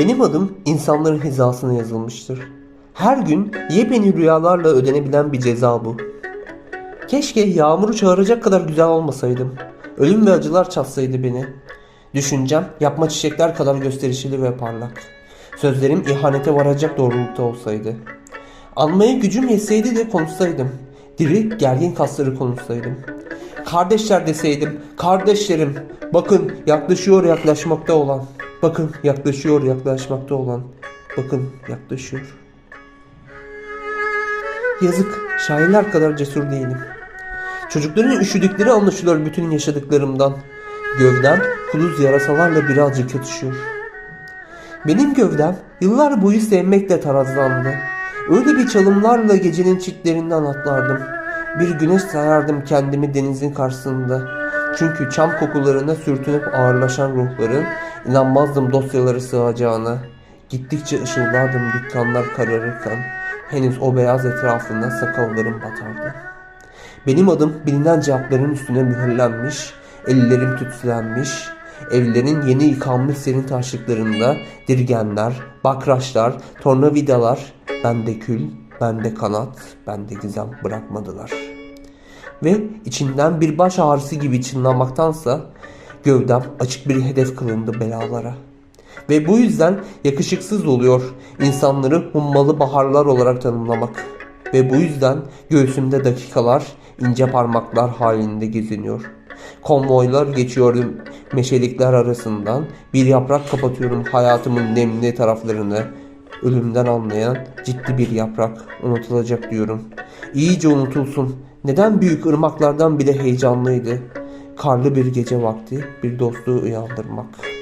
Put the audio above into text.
Benim adım insanların hizasına yazılmıştır. Her gün yepyeni rüyalarla ödenebilen bir ceza bu. Keşke yağmuru çağıracak kadar güzel olmasaydım. Ölüm ve acılar çatsaydı beni. Düşüncem yapma çiçekler kadar gösterişli ve parlak. Sözlerim ihanete varacak doğrulukta olsaydı. Anmaya gücüm yetseydi de konuşsaydım. Diri gergin kasları konuşsaydım. Kardeşler deseydim. Kardeşlerim. Bakın yaklaşıyor yaklaşmakta olan. Bakın yaklaşıyor yaklaşmakta olan. Bakın yaklaşıyor. Yazık. Şairler kadar cesur değilim. Çocukların üşüdükleri anlaşılıyor bütün yaşadıklarımdan. Gövdem kuluz yarasalarla birazcık yatışıyor. Benim gövdem yıllar boyu sevmekle tarazlandı. Öyle bir çalımlarla gecenin çitlerinden atlardım. Bir güneş sayardım kendimi denizin karşısında. Çünkü çam kokularına sürtünüp ağırlaşan ruhların inanmazdım dosyaları sığacağına. Gittikçe ışıldardım dükkanlar kararırken. Henüz o beyaz etrafında sakallarım batardı. Benim adım bilinen cevapların üstüne mühürlenmiş, ellerim tütsülenmiş, evlerin yeni yıkanmış serin taşlıklarında dirgenler, bakraçlar, tornavidalar, bende kül, bende kanat, bende gizem bırakmadılar. Ve içinden bir baş ağrısı gibi çınlamaktansa gövdem açık bir hedef kılındı belalara. Ve bu yüzden yakışıksız oluyor insanları hummalı baharlar olarak tanımlamak. Ve bu yüzden göğsümde dakikalar ince parmaklar halinde geziniyor. Konvoylar geçiyorum meşelikler arasından. Bir yaprak kapatıyorum hayatımın nemli taraflarını. Ölümden anlayan ciddi bir yaprak unutulacak diyorum. İyice unutulsun. Neden büyük ırmaklardan bile heyecanlıydı? Karlı bir gece vakti bir dostluğu uyandırmak.''